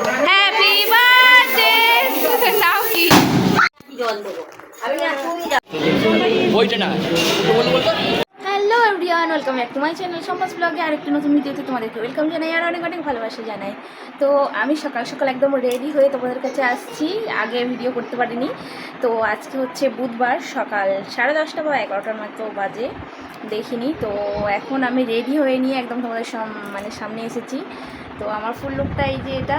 Happy birthday নাও কি? না। তো বলতে বলতো hello everyone welcome back to my channel সম্পাস ব্লগে আরেকটি নতুন ভিডিওতে তোমাদেরকে ওয়েলকাম জানাই আর অনেক অনেক ভালোবাসা জানাই। তো আমি সকাল সকাল একদম রেডি হয়ে তোমাদের কাছে আসছি আগে ভিডিও করতে পারিনি। তো আজকে হচ্ছে বুধবার সকাল সাড়ে দশটা বা এগারোটার মতো বাজে দেখিনি। তো এখন আমি রেডি হয়ে নিয়ে একদম তোমাদের সাম- মানে সামনে এসেছি। তো আমার ফুল লুকটা এই যে এটা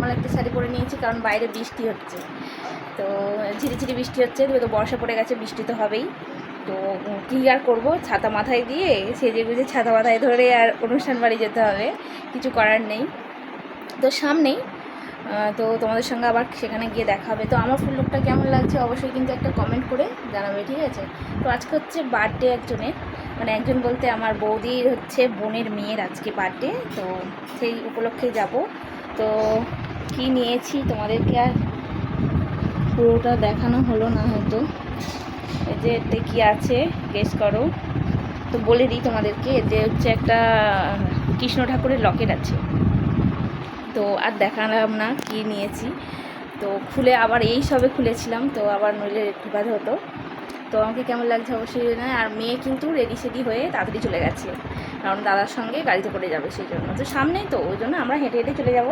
নর্মাল একটা শাড়ি পরে নিয়েছি, কারণ বাইরে বৃষ্টি হচ্ছে। তো ঝিরিঝিরি বৃষ্টি হচ্ছে তো বর্ষা পড়ে গেছে, বৃষ্টি তো হবেই। তো কী আর করব, ছাতা মাথায় দিয়ে সেজে গুজে ছাতা মাথায় ধরে আর অনুষ্ঠান বাড়ি যেতে হবে, কিছু করার নেই। তো সামনেই তো তোমাদের সঙ্গে আবার সেখানে গিয়ে দেখা হবে। তো আমার ফুল লুকটা কেমন লাগছে অবশ্যই কিন্তু একটা কমেন্ট করে জানাবে, ঠিক আছে? তো আজকে হচ্ছে বার্থডে একজনের মানে একজন বলতে আমার বৌদির হচ্ছে বোনের মেয়ের আজকে বার্থডে তো সেই উপলক্ষে যাব। তো কি নিয়েছি তোমাদেরকে আর পুরোটা দেখানো হলো না হয়তো। যে এতে কি আছে গেস করো। তো বলে দিই তোমাদেরকে যে হচ্ছে একটা কৃষ্ণ ঠাকুরের লকেট আছে। তো আর দেখালাম না কি নিয়েছি। তো খুলে আবার এই সবে খুলেছিলাম, তো আবার নইলে বিবাদ হতো। তো আমাকে কেমন লাগছে অবশ্যই না আর মেয়ে কিন্তু রেডি সেডি হয়ে তাড়াতাড়ি চলে গেছে। কারণ দাদার সঙ্গে গাড়িতে করে যাবে সেই জন্য। তো সামনেই তো, ওই জন্য আমরা হেঁটে হেঁটে চলে যাব।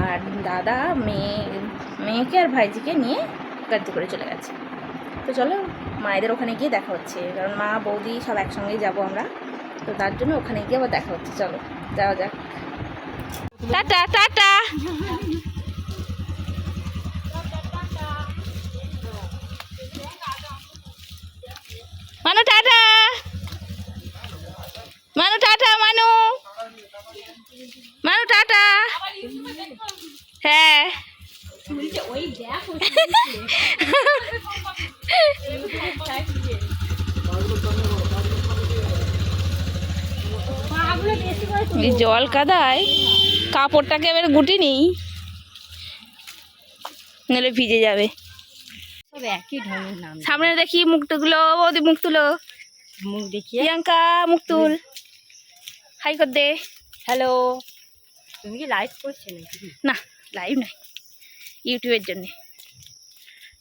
আর দাদা, মেয়ে, মেয়েকে আর ভাইজিকে নিয়ে গাড়িতে করে চলে গেছে। তো চলো, মায়েদের ওখানে গিয়ে দেখা হচ্ছে। কারণ মা, বৌদি সব একসঙ্গেই যাব আমরা। তো তার জন্য ওখানে গিয়ে আবার দেখা হচ্ছে। চলো, যাওয়া যাক। Tata tata. Manu tata. Manu tata, Manu. Manu tata. হ্যাঁ। জল কাদায় কাপড়টাকে এবার গুটি নেই নাহলে ভিজে যাবে। সামনে দেখি মুখটা তুলো বৌদি মুখ তুলো। মুখ দেখিয়ে? প্রিয়াঙ্কা মুখ তুল। হাই কর দে। হ্যালো তুমি কি লাইভ করছ নাকি? না লাইভ নাই ইউটিউবের জন্যে।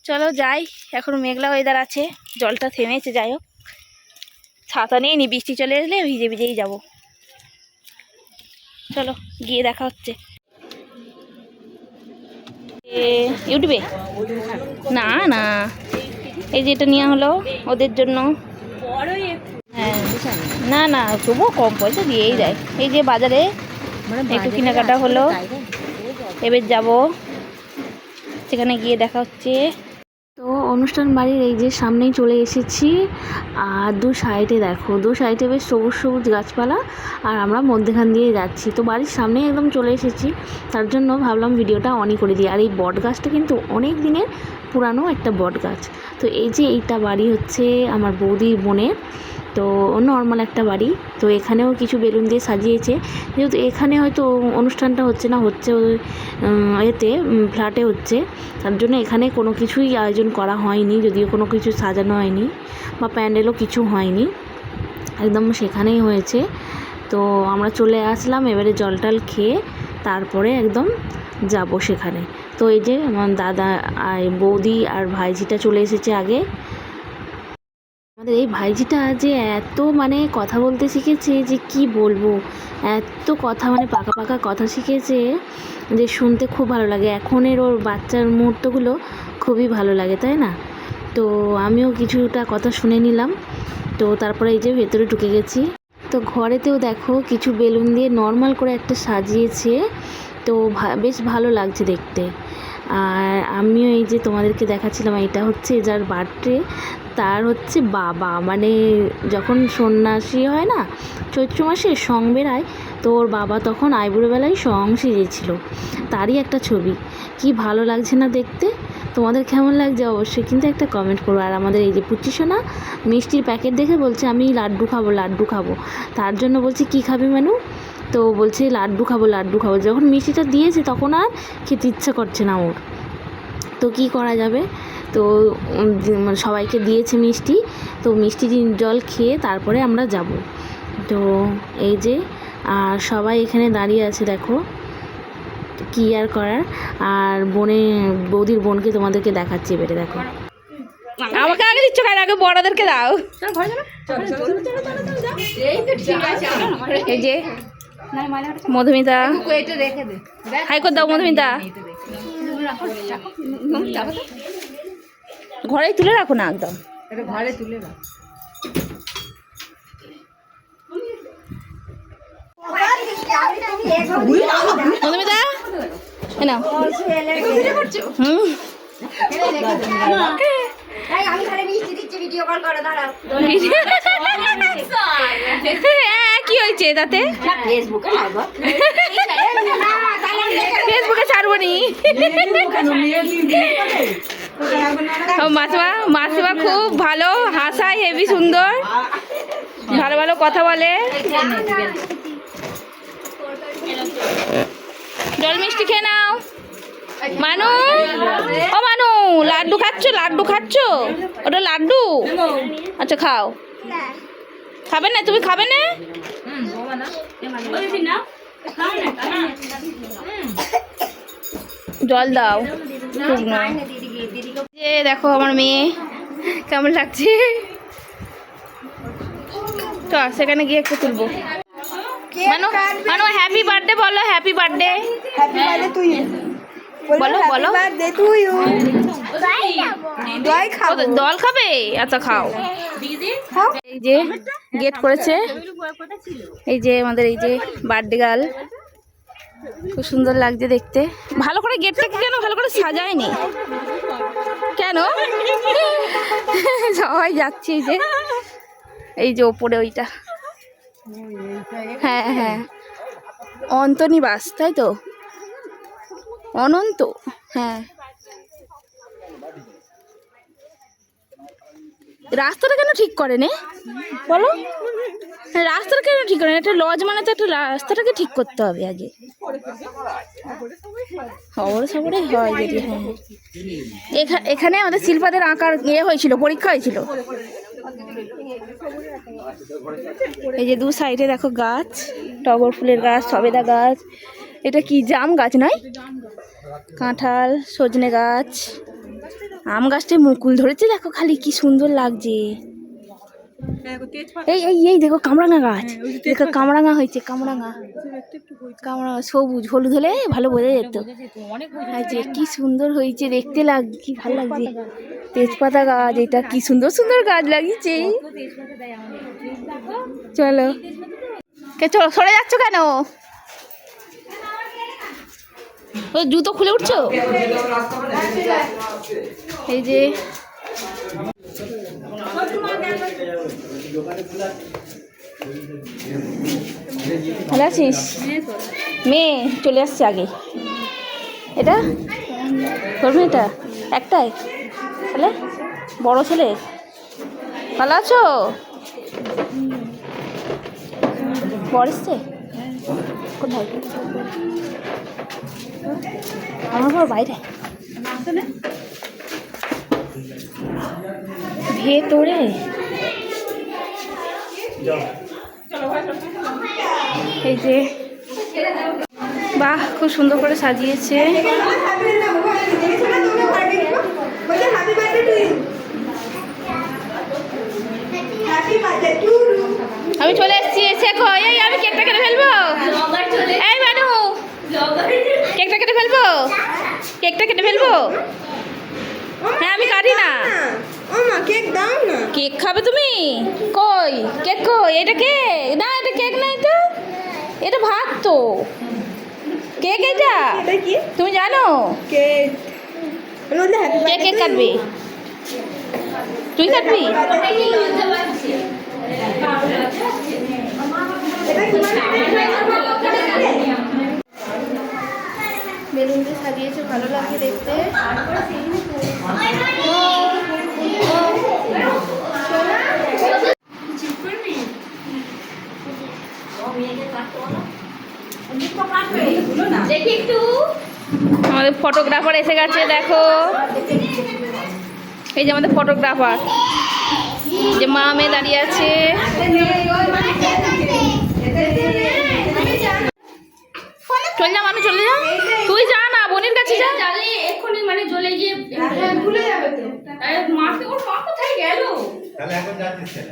চলো যাই এখন মেঘলা ওয়েদার আছে জলটা থেমেছে যাই হোক। ছাতা নিয়ে নি বৃষ্টি চলে এলে ভিজে ভিজেই যাব। চলো গিয়ে দেখা হচ্ছে। ইউটিউবে না না। এই যে এটা নেওয়া হলো ওদের জন্য। না না তবুও কম পয়সা দিয়েই দেয়। এই যে বাজারে একটু কেনাকাটা হলো। এবার যাব। সেখানে গিয়ে দেখা হচ্ছে। তো অনুষ্ঠান বাড়ির এই যে সামনেই চলে এসেছি আর দু সাইডে দেখো দু সাইডে বেশ সবুজ সবুজ গাছপালা আর আমরা মধ্যেখান দিয়ে যাচ্ছি। তো বাড়ির সামনেই একদম চলে এসেছি তার জন্য ভাবলাম ভিডিওটা অনই করে দিই। আর এই বট গাছটা কিন্তু অনেক দিনের পুরানো একটা বট গাছ। তো এই যে এইটা বাড়ি হচ্ছে আমার বৌদির বোনের। তো নর্মাল একটা বাড়ি। তো এখানেও কিছু বেলুন দিয়ে সাজিয়েছে। যেহেতু এখানে হয়তো অনুষ্ঠানটা হচ্ছে না, হচ্ছে এতে ফ্ল্যাটে হচ্ছে। তার জন্য এখানে কোনো কিছুই আয়োজন করা হয়নি, যদিও কোনো কিছু সাজানো হয়নি বা প্যান্ডেলও কিছু হয়নি। একদম সেখানেই হয়েছে। তো আমরা চলে আসলাম, এবারে জল টল খেয়ে তারপরে একদম যাব সেখানে। তো এই যে, আমার দাদা আর বৌদি আর ভাইঝিটা চলে এসেছে আগে। আমাদের এই ভাইজিটা যে এত মানে কথা বলতে শিখেছে যে কি বলব? এত কথা মানে পাকা পাকা কথা শিখেছে যে শুনতে খুব ভালো লাগে। এখনের ওর বাচ্চার মুহূর্তগুলো খুবই ভালো লাগে, তাই না? তো আমিও কিছুটা কথা শুনে নিলাম। তো তারপরে এই যে ভেতরে ঢুকে গেছি। তো ঘরেতেও দেখো কিছু বেলুন দিয়ে নর্মাল করে একটা সাজিয়েছে। তো বেশ ভালো লাগছে দেখতে। আর আমিও এই যে তোমাদেরকে দেখাচ্ছিলাম, এটা হচ্ছে যার বার্থডে তার হচ্ছে বাবা। মানে যখন সন্ন্যাসী হয় না, চৈত্র মাসে সং বেরায়, তো ওর বাবা তখন আইবুড়ো বেলায় সং সেজেছিল। তারই একটা ছবি। কি ভালো লাগছে না দেখতে? তোমাদের কেমন লাগছে? অবশ্যই কিন্তু একটা কমেন্ট করো। আর আমাদের এই যে পুচি সোনা মিষ্টির প্যাকেট দেখে বলছে, আমি লাড্ডু খাব লাড্ডু খাব। তার জন্য বলছি, কি খাবি, মেনু? তো বলছে লাড্ডু খাব লাড্ডু খাব যখন মিষ্টিটা দিয়েছে তখন আর খেতে ইচ্ছা করছে না ওর তো কি করা যাবে তো মানে সবাইকে দিয়েছে মিষ্টি তো মিষ্টি জল খেয়ে তারপরে আমরা যাব তো এই যে আর সবাই এখানে দাঁড়িয়ে আছে দেখো কি আর করার আর বোনে বৌদির বোনকে তোমাদেরকে দেখাচ্ছি এবারে দেখো আমাকে আগে দিচ্ছ কেন আগে বড়দেরকে দাও এই যে মধুমিতা। হাই করে দাও মধুমিতা। ঘরেই তুলে রাখো না একদম। ঘরে তুলে মধুমিতা হুম। ঘরে করো দাঁড়াও। হ্যাঁ কি হয়েছে তাতে ফেসবুকে ছাড়বো নি। ও মাসিমা মাসিমা খুব ভালো হাসায় হেভি সুন্দর। ভালো ভালো কথা বলে। জল মিষ্টি খেয়ে নাও। মানু? ও মানু লাড্ডু খাচ্ছ লাড্ডু খাচ্ছ? ওটা লাড্ডু? আচ্ছা খাও। খাবে না? তুমি খাবে না? জল দাও। যে দেখো আমার মেয়ে কেমন লাগছে? তো সেখানে গিয়ে একটু তুলবো। মানু মানু হ্যাপি বার্থডে বলো happy birthday happy birthday you বলো বলো দল খাবে? আচ্ছা খাও। এই যে গেট করেছে। এই যে আমাদের এই যে বার্থডে গার্ল খুব সুন্দর লাগছে দেখতে। ভালো করে গেটটাকে কেন ভালো করে সাজায়নি? কেন? সবাই যাচ্ছে এই যে। এই যে ওপরে ওইটা। হ্যাঁ হ্যাঁ। অন্তনিবাস তাই তো? অনন্ত হ্যাঁ। রাস্তাটা কেন ঠিক করে নে বলো। রাস্তাটা কেন ঠিক করে একটা লজ মানে তো একটা রাস্তাটাকে ঠিক করতে হবে আগে। খবরে খবরে হয় যদি হ্যাঁ। এখা- এখানে আমাদের শিল্পাদের আঁকার ইয়ে হয়েছিল, পরীক্ষা হয়েছিল। এই যে দু সাইডে দেখো গাছ, টগর ফুলের গাছ, সবেদা গাছ। এটা কি জাম গাছ নয়? কাঁঠাল সজনে গাছ আম গাছটায় মুকুল ধরেছে দেখো খালি কি সুন্দর লাগছে। এই এই এই দেখো কামরাঙা গাছ। দেখো কামরাঙা হয়েছে কামরাঙা। কামরাঙা সবুজ হলুদ হলে ভালো বোঝা যেত। যে কি সুন্দর হয়েছে দেখতে লাগ কি ভালো লাগছে। তেজপাতা গাছ এটা কি সুন্দর সুন্দর গাছ লাগিয়েছে। চলো। কে চলো সরে যাচ্ছ কেন? ও, জুতো খুলে উঠছো? এই যে। ভালো আছিস? মেয়ে চলে আসছে আগে। এটা? তোর মেয়েটা? একটাই? তাহলে? বড় ছেলে? ভালো আছো? বর এসছে? কোথায়? আমার ঘর বাইরে। ভেতরে। এই যে বাহ খুব সুন্দর করে সাজিয়েছে happy birthday to you happy birthday to you আমি চলে এসেছি এসে কই এই আমি কেকটা কেটে ফেলব এই মানু কেকটা কেটে ফেলব কেকটা কেটে ফেলব? হ্যাঁ আমি কাটি না। কেক দাও না। কেক খাবে তুমি? কই? কেক কই? এটা কে? না এটা কেক না এটা এটা ভাত তো। কেক এটা? এটা তুমি জানো? কেক। কেক কাটবি? তুই কাটবি? বেলুন দিয়ে সাজিয়েছে ভালো লাগে দেখতে। আমাদের ফটোগ্রাফার এসে গেছে দেখো। এই যে আমাদের ফটোগ্রাফার যে মা মেয়ে দাঁড়িয়ে আছে। চল যাও আমি চলে যাও তুই যা না বোনের কাছে যা। এক্ষুনি মানে জ্বলে গিয়ে হ্যাঁ ভুলে যাবে তো। মাকে ওর মা কোথায় গেল? তাহলে এখন যাচ্ছিস কেন?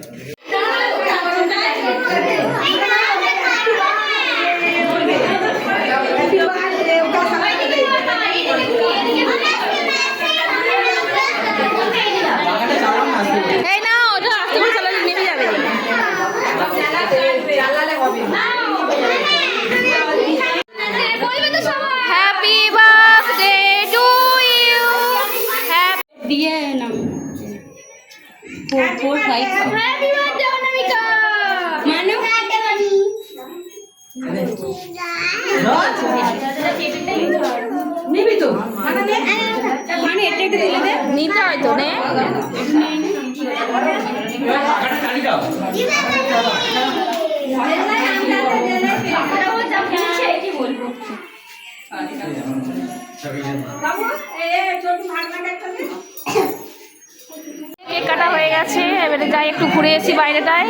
কেক কাটা হয়ে গেছে, এবারে যাই একটু ঘুরে এসি বাইরেটায়,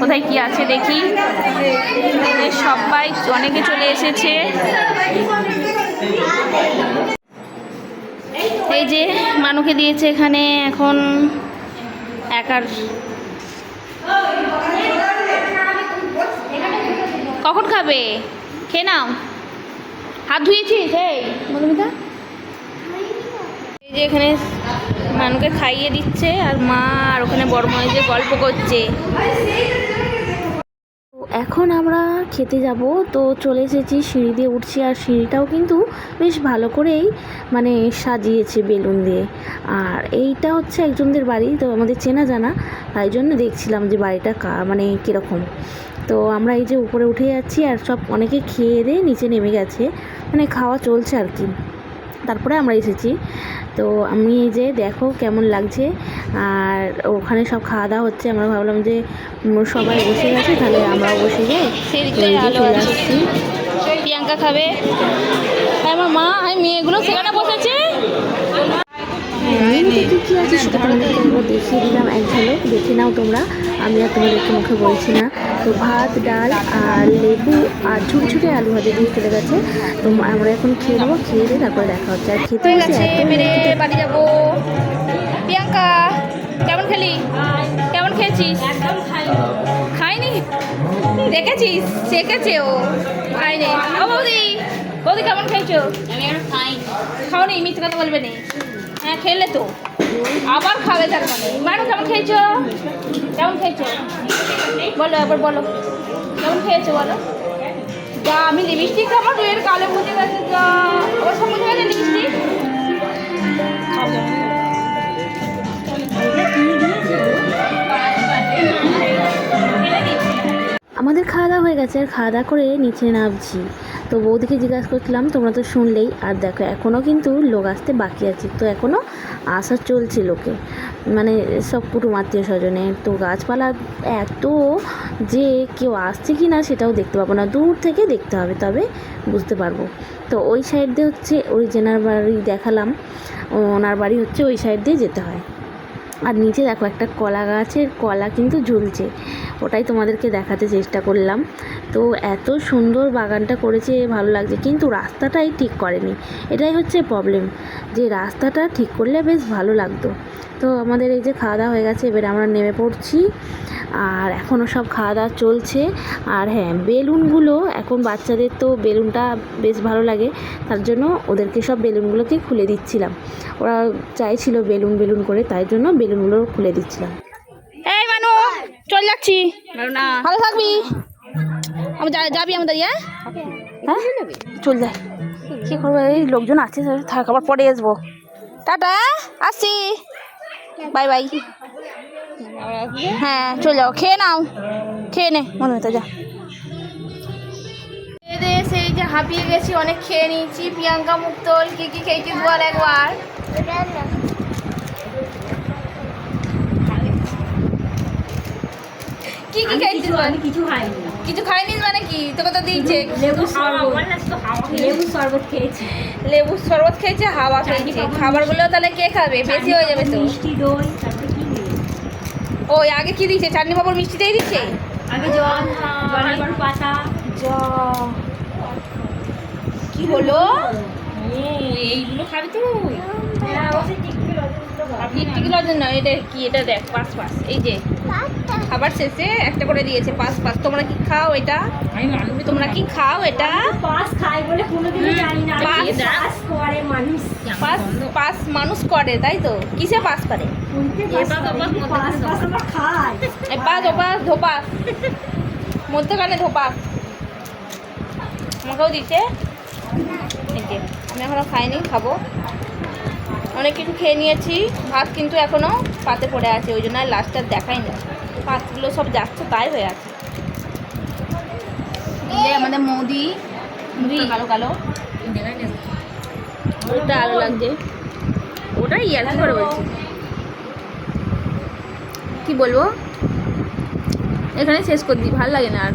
কোথায় কি আছে দেখি। সবাই অনেকে চলে এসেছে। এই যে মানুকে দিয়েছে এখানে এখন একার কখন খাবে? খেয়ে নাও। হাত ধুয়েছিস? এই, মধুমিতা। এই যে এখানে মানুকে খাইয়ে দিচ্ছে, আর মা আর ওখানে বড় মা যে গল্প করছে। এখন আমরা খেতে যাব, তো চলে এসেছি সিঁড়ি দিয়ে উঠছি, আর সিঁড়িটাও কিন্তু বেশ ভালো করেই মানে সাজিয়েছে বেলুন দিয়ে। আর এইটা হচ্ছে একজনদের বাড়ি, তো আমাদের চেনা জানা, তাই জন্য দেখছিলাম যে বাড়িটা কা মানে কীরকম। তো আমরা এই যে উপরে উঠে যাচ্ছি আর সব অনেকে খেয়ে দিয়ে নিচে নেমে গেছে। মানে খাওয়া চলছে আর কি। তারপরে আমরা এসেছি। তো আমি এই যে দেখো কেমন লাগছে। আর ওখানে সব খাওয়া দাওয়া হচ্ছে। আমরা ভাবলাম যে সবাই বসে গেছে তাহলে আমরাও বসে যাই। চলে আসছি। প্রিয়াঙ্কা খাবে। হ্যাঁ আমার মা এই মেয়েগুলো সেখানে বসেছে? কি কি আছে সেটা তোমাদেরকে একবার দেখিয়ে দিলাম এক ঝলক। দেখে নাও তোমরা। আমি আর তোমাদেরকে মুখে বলছি না। তো ভাত ডাল আর লেবু আর ঝুড়ি আলু ভাজা দিয়ে চলে গেছে। তো আমরা এখন খেয়ে নেব খেয়ে দিয়ে তারপরে দেখা হচ্ছে। আর খেতে বাড়ি যাব। প্রিয়াঙ্কা কেমন খেলি? কেমন খেয়েছিস? খাই খাইনি। দেখেছিস? চেকেছে ও। খাইনি। ও বৌদি বৌদি কেমন খেয়েছো? আমি খাওনি মিথ্যে কথা বলবে নি। হ্যাঁ খেলে তো। আবার খাবে তার মানে। ম্যাডাম, কেমন খেয়েছো? কেমন খেয়েছো? বলো একবার বলো। কেমন খেয়েছো, বলো? যা, আমি লিপস্টিক আমার এর কালো বুঝে গেছে যা। আমার সব বুঝে গেছে লিপস্টিক আমাদের খাওয়া দাওয়া হয়ে গেছে, আর খাওয়া দাওয়া করে নিচে নামছি। তো বৌদিকে জিজ্ঞাসা করছিলাম, তোমরা তো শুনলেই। আর দেখো এখনও কিন্তু লোক আসতে বাকি আছে। তো এখনও আসা চলছে লোকে। মানে সব কুটুম আত্মীয় স্বজনে তো গাছপালা এত যে কেউ আসছে কি না সেটাও দেখতে পাবো না। দূর থেকে দেখতে হবে, তবে বুঝতে পারব। তো ওই সাইড দিয়ে হচ্ছে ওই জেনার বাড়ি দেখালাম। ওনার বাড়ি হচ্ছে ওই সাইড দিয়ে যেতে হয়। আর নিচে দেখো একটা কলা গাছের কলা কিন্তু ঝুলছে। ওটাই তোমাদেরকে দেখাতে চেষ্টা করলাম। তো এত সুন্দর বাগানটা করেছে ভালো লাগছে। কিন্তু রাস্তাটাই ঠিক করেনি। এটাই হচ্ছে প্রবলেম যে রাস্তাটা ঠিক করলে বেশ ভালো লাগতো। তো আমাদের এই যে খাওয়া দাওয়া হয়ে গেছে এবারে আমরা নেমে পড়ছি। আর এখনও সব খাওয়া দাওয়া চলছে। আর হ্যাঁ বেলুনগুলো এখন বাচ্চাদের তো বেলুনটা বেশ ভালো লাগে। তার জন্য ওদেরকে সব বেলুনগুলোকে খুলে দিচ্ছিলাম। ওরা চাইছিল বেলুন বেলুন করে তাই জন্য বেলুনগুলো খুলে দিচ্ছিলাম। এই মানু চল যাচ্ছি। না ভালো থাকবি। আমি যা- যাবি আমাদের হ্যাঁ হ্যাঁ? চল যাই কী করব? এই লোকজন আছে থাক আবার পরে আসব। টাটা আসছি। Bye bye. হ্যাঁ চলে যাও খেয়ে নাও। খেয়ে নে। মনে হতো যা। সেই যে হাঁপিয়ে গেছি অনেক খেয়ে নিয়েছি। প্রিয়াঙ্কা মুক্তল কি কি খেয়েছিস বল একবার। কি কি খেয়েছিস বল আমি কিছু খাইনি মানে কি? তোকে তো দিয়েছে। লেবু শরবত। লেবু শরবত খেয়েছি। লেবুর শরবত খেয়েছে হাওয়া খেয়েছে। খাবারগুলো তাহলে কে খাবে? বেশি হয়ে যাবে তো। মিষ্টি দই ওই আগে কি দিয়েছে? চাটনি বাবুর মিষ্টি দিয়ে দিচ্ছে আগে জল জলের পাতা কি হলো? এইগুলো খাবি তুই? নয় এটা কি? এটা দেখ পাস পাস। এই যে খাবার শেষে একটা করে দিয়েছে পাস পাস তোমরা কি খাও এটা? তোমরা কি খাও এটা? পাস খাই বলে কোনোদিনও জানি না। পাস। পাস করে মানুষ। পাস পাস মানুষ করে তাই তো? কিসে পাস করে? পাস ওপাস ধোপাস মধ্যখানে ধোপাস আমাকেও দিচ্ছে আমি এখনও খাইনি খাব। অনেক কিছু খেয়ে নিয়েছি ভাত কিন্তু এখনও পাতে পড়ে আছে ওই জন্য আর লাস্টটা দেখাই না। পাতগুলো সব যাচ্ছে তাই হয়ে আছে। এই যে আমাদের মোদি কালো কালো। ওটা আলো লাগছে। ওটাই ইয়ার কি করে বলছি? কি বলব? এখানে শেষ করে দিই ভালো লাগে না আর।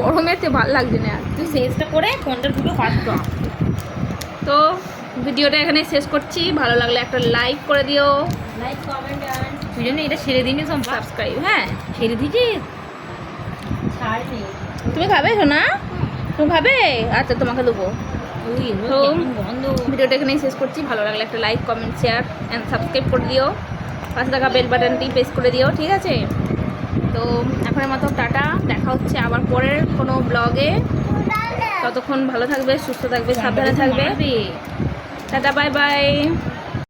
গরমেতে ভালো লাগছে না আর। তুই শেষটা করে ফোনটা দুটো কাট তো ভিডিওটা এখানে শেষ করছি। ভালো লাগলে একটা লাইক করে দিও। লাইক কমেন্ট তুই জন্য এটা সেরে দিনি সব সাবস্ক্রাইব হ্যাঁ সেরে দিয়েছিস তুমি খাবে সোনা? তুমি খাবে? আচ্ছা তোমাকে দেবো। তো ভিডিওটা এখানেই শেষ করছি। ভালো লাগলে একটা like comment share and subscribe করে দিও। পাশে থাকা বেল বাটনটি প্রেস করে দিও ঠিক আছে? তো এখনের মতো টাটা। দেখা হচ্ছে আবার পরের কোনো ব্লগে ততক্ষণ ভালো থাকবে সুস্থ থাকবে সাবধানে থাকবে। Tata bye bye